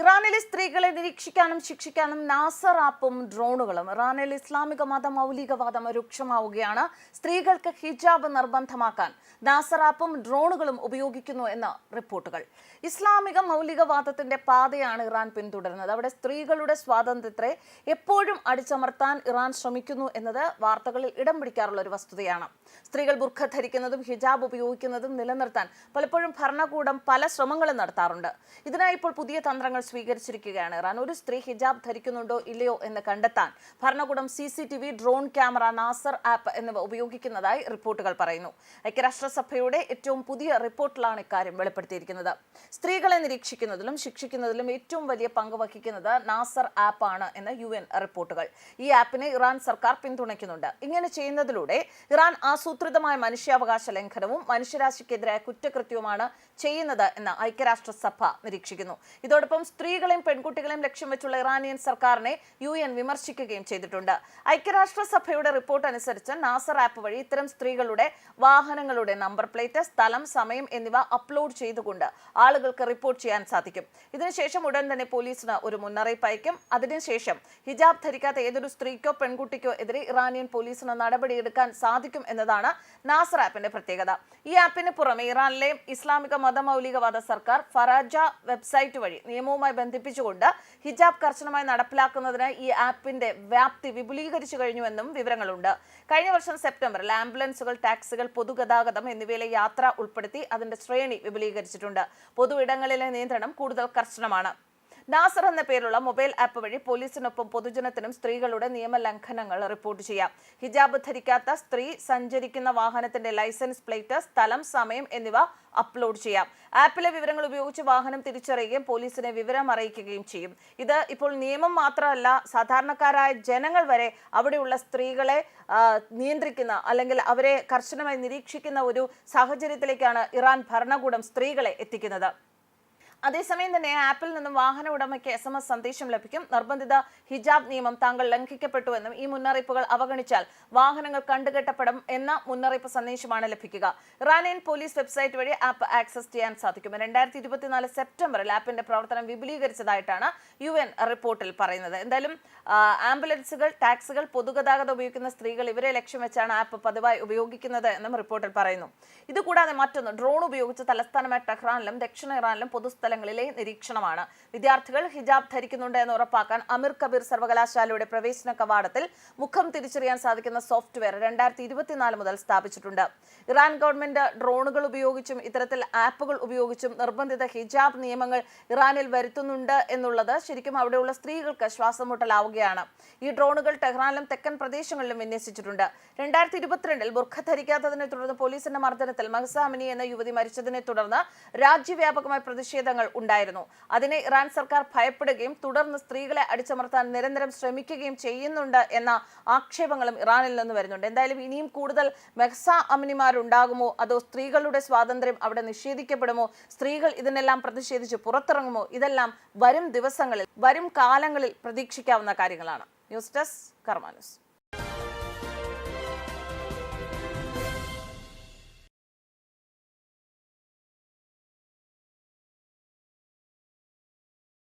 ഇറാനിലെ സ്ത്രീകളെ നിരീക്ഷിക്കാനും ശിക്ഷിക്കാനും നാസർ ആപ്പും ഡ്രോണുകളും. ഇറാനിൽ ഇസ്ലാമിക മത മൗലികവാദം രൂക്ഷമാവുകയാണ്. സ്ത്രീകൾക്ക് ഹിജാബ് നിർബന്ധമാക്കാൻ നാസർ ആപ്പും ഡ്രോണുകളും ഉപയോഗിക്കുന്നു എന്ന റിപ്പോർട്ടുകൾ. ഇസ്ലാമിക മൗലികവാദത്തിന്റെ പാതയാണ് ഇറാൻ പിന്തുടരുന്നത്. അവിടെ സ്ത്രീകളുടെ സ്വാതന്ത്ര്യത്തെ എപ്പോഴും അടിച്ചമർത്താൻ ഇറാൻ ശ്രമിക്കുന്നു എന്നത് വാർത്തകളിൽ ഇടം പിടിക്കാറുള്ള ഒരു വസ്തുതയാണ്. സ്ത്രീകൾ ബുർഖ ധരിക്കുന്നതും ഹിജാബ് ഉപയോഗിക്കുന്നതും നിലനിർത്താൻ പലപ്പോഴും ഭരണകൂടം പല ശ്രമങ്ങളും നടത്താറുണ്ട്. ഇതിനായി ഇപ്പോൾ പുതിയ തന്ത്രങ്ങൾ സ്വീകരിച്ചിരിക്കുകയാണ്. ഇറാൻ ഒരു സ്ത്രീ ഹിജാബ് ധരിക്കുന്നുണ്ടോ ഇല്ലയോ എന്ന് കണ്ടെത്താൻ ഭരണകൂടം C C T V drone camera Nasar app എന്നിവ ഉപയോഗിക്കുന്നതായി റിപ്പോർട്ടുകൾ പറയുന്നു. ഐക്യരാഷ്ട്രസഭയുടെ ഏറ്റവും പുതിയ റിപ്പോർട്ടിലാണ് ഇക്കാര്യം വെളിപ്പെടുത്തിയിരിക്കുന്നത്. സ്ത്രീകളെ നിരീക്ഷിക്കുന്നതിലും ശിക്ഷിക്കുന്നതിലും ഏറ്റവും വലിയ പങ്ക് വഹിക്കുന്നത് നാസർ ആണ് എന്ന് യു എൻ റിപ്പോർട്ടുകൾ. ഈ ആപ്പിനെ ഇറാൻ സർക്കാർ പിന്തുണയ്ക്കുന്നുണ്ട്. ഇങ്ങനെ ചെയ്യുന്നതിലൂടെ ഇറാൻ ആസൂത്രിതമായ മനുഷ്യാവകാശ ലംഘനവും മനുഷ്യരാശിക്കെതിരായ കുറ്റകൃത്യവുമാണ് ചെയ്യുന്നത് എന്ന് ഐക്യരാഷ്ട്രസഭ നിരീക്ഷിക്കുന്നു. ഇതോടൊപ്പം സ്ത്രീകളെയും പെൺകുട്ടികളെയും ലക്ഷ്യം വെച്ചുള്ള ഇറാനിയൻ സർക്കാരിനെ യു എൻ വിമർശിക്കുകയും ചെയ്തിട്ടുണ്ട്. ഐക്യരാഷ്ട്രസഭയുടെ റിപ്പോർട്ട് അനുസരിച്ച് നാസർ ആപ്പ് വഴി ഇത്തരം സ്ത്രീകളുടെ വാഹനങ്ങളുടെ നമ്പർ പ്ലേറ്റ് സ്ഥലം സമയം എന്നിവ അപ്ലോഡ് ചെയ്തുകൊണ്ട് ആളുകൾക്ക് റിപ്പോർട്ട് ചെയ്യാൻ സാധിക്കും. ഇതിനുശേഷം ഉടൻ തന്നെ പോലീസിന് ഒരു മുന്നറിയിപ്പ് അയക്കും. അതിനുശേഷം ഹിജാബ് ധരിക്കാത്ത ഏതൊരു സ്ത്രീക്കോ പെൺകുട്ടിക്കോ എതിരെ ഇറാനിയൻ പോലീസിന് നടപടിയെടുക്കാൻ സാധിക്കും എന്നതാണ് നാസർ ആപ്പിന്റെ പ്രത്യേകത. ഈ ആപ്പിന് പുറമെ ഇറാനിലെ ഇസ്ലാമിക മതമൗലികവാദ സർക്കാർ ഫറാജ വെബ്സൈറ്റ് വഴി നിയമവുമായി ബന്ധിപ്പിച്ചുകൊണ്ട് ഹിജാബ് കർശനമായി നടപ്പിലാക്കുന്നതിന് ഈ ആപ്പിന്റെ വ്യാപ്തി വിപുലീകരിച്ചു കഴിഞ്ഞുവെന്നും വിവരങ്ങളുണ്ട്. കഴിഞ്ഞ വർഷം സെപ്റ്റംബറിൽ ആംബുലൻസുകൾ ടാക്സികൾ പൊതുഗതാഗതം എന്നിവയിലെ യാത്ര ഉൾപ്പെടുത്തി അതിന്റെ ശ്രേണി വിപുലീകരിച്ചിട്ടുണ്ട്. പൊതു ഇടങ്ങളിലെ നിയന്ത്രണം കൂടുതൽ കർശനമാണ്. നാസർ എന്ന പേരുള്ള മൊബൈൽ ആപ്പ് വഴി പോലീസിനൊപ്പം പൊതുജനത്തിനും സ്ത്രീകളുടെ നിയമലംഘനങ്ങൾ റിപ്പോർട്ട് ചെയ്യാം. ഹിജാബ് ധരിക്കാത്ത സ്ത്രീ സഞ്ചരിക്കുന്ന വാഹനത്തിന്റെ ലൈസൻസ് പ്ലേറ്റ് സ്ഥലം സമയം എന്നിവ അപ്ലോഡ് ചെയ്യാം. ആപ്പിലെ വിവരങ്ങൾ ഉപയോഗിച്ച് വാഹനം തിരിച്ചറിയുകയും പോലീസിനെ വിവരം അറിയിക്കുകയും ചെയ്യും. ഇത് ഇപ്പോൾ നിയമം മാത്രമല്ല സാധാരണക്കാരായ ജനങ്ങൾ വരെ അവിടെയുള്ള സ്ത്രീകളെ നിയന്ത്രിക്കുന്ന അല്ലെങ്കിൽ അവരെ കർശനമായി നിരീക്ഷിക്കുന്ന ഒരു സാഹചര്യത്തിലേക്കാണ് ഇറാൻ ഭരണകൂടം സ്ത്രീകളെ എത്തിക്കുന്നത്. അതേസമയം തന്നെ ആപ്പിൽ നിന്നും വാഹന ഉടമയ്ക്ക് എസ് എം എസ് സന്ദേശം ലഭിക്കും. നിർബന്ധിത ഹിജാബ് നിയമം താങ്കൾ ലംഘിക്കപ്പെട്ടുവെന്നും ഈ മുന്നറിയിപ്പുകൾ അവഗണിച്ചാൽ വാഹനങ്ങൾ കണ്ടുകെട്ടപ്പെടും എന്ന മുന്നറിയിപ്പ് സന്ദേശമാണ് ലഭിക്കുക. ഇറാനിയൻ പോലീസ് വെബ്സൈറ്റ് വഴി ആപ്പ് ആക്സസ് ചെയ്യാൻ സാധിക്കും. രണ്ടായിരത്തി ഇരുപത്തിനാല് സെപ്റ്റംബറിൽ ആപ്പിന്റെ പ്രവർത്തനം വിപുലീകരിച്ചതായിട്ടാണ് യു എൻ റിപ്പോർട്ടിൽ പറയുന്നത്. എന്തായാലും ആംബുലൻസുകൾ ടാക്സികൾ പൊതുഗതാഗതം ഉപയോഗിക്കുന്ന സ്ത്രീകൾ ഇവരെ ലക്ഷ്യം വെച്ചാണ് ആപ്പ് പതിവായി ഉപയോഗിക്കുന്നത് എന്നും റിപ്പോർട്ടിൽ പറയുന്നു. ഇതുകൂടാതെ മറ്റൊന്ന് ഡ്രോൺ ഉപയോഗിച്ച് തലസ്ഥാനമായ ടെഹ്റാനിലും ദക്ഷിണ ഇറാനിലും പൊതുസ്ഥലങ്ങളിലെ നിരീക്ഷണമാണ്. വിദ്യാർത്ഥികൾ ഹിജാബ് ധരിക്കുന്നുണ്ട് എന്ന് ഉറപ്പാക്കാൻ അമീർ കബീർ സർവകലാശാലയുടെ പ്രവേശന കവാടത്തിൽ മുഖം തിരിച്ചറിയാൻ സാധിക്കുന്ന സോഫ്റ്റ്വെയർ രണ്ടായിരത്തി ഇരുപത്തിനാല് മുതൽ സ്ഥാപിച്ചിട്ടുണ്ട്. ഇറാൻ ഗവൺമെന്റ് ഡ്രോണുകൾ ഉപയോഗിച്ചും ഇത്തരത്തിൽ ആപ്പുകൾ ഉപയോഗിച്ചും നിർബന്ധിത ഹിജാബ് നിയമങ്ങൾ ഇറാനിൽ വരുത്തുന്നുണ്ട് എന്നുള്ളത് ശരിക്കും അവിടെയുള്ള സ്ത്രീകൾക്ക് ശ്വാസം മുട്ടലാവുകയാണ് ഈ ഡ്രോണുകൾ ടെഹ്റാനിലും തെക്കൻ പ്രദേശങ്ങളിലും വിന്യസിച്ചിട്ടുണ്ട്. രണ്ടായിരത്തി ഇരുപത്തിരണ്ടിൽ ബുർഖ ധരിക്കാത്തതിനെ തുടർന്ന് പോലീസിന്റെ മർദ്ദനത്തിൽ മഹസാമിനി എന്ന യുവതി മരിച്ചതിനെ തുടർന്ന് രാജ്യവ്യാപകമായ പ്രതിഷേധങ്ങൾ ഉണ്ടായിരുന്നു. അതിനെ ഇറാൻ സർക്കാർ ഭയപ്പെടുകയും തുടർന്ന് സ്ത്രീകളെ അടിച്ചമർത്താൻ നിരന്തരം ശ്രമിക്കുകയും ചെയ്യുന്നുണ്ട് എന്ന ആക്ഷേപങ്ങളും ഇറാനിൽ നിന്ന് വരുന്നുണ്ട്. എന്തായാലും ഇനിയും കൂടുതൽ മെഹ്സ അമിനിമാരുണ്ടാകുമോ? അതോ സ്ത്രീകളുടെ സ്വാതന്ത്ര്യം അവിടെ നിഷേധിക്കപ്പെടുമോ? സ്ത്രീകൾ ഇതിനെല്ലാം പ്രതിഷേധിച്ച് പുറത്തിറങ്ങുമോ? ഇതെല്ലാം വരും ദിവസങ്ങളിൽ വരും കാലങ്ങളിൽ പ്രതീക്ഷിക്കാവുന്ന കാര്യങ്ങളാണ്. News desk Karma news.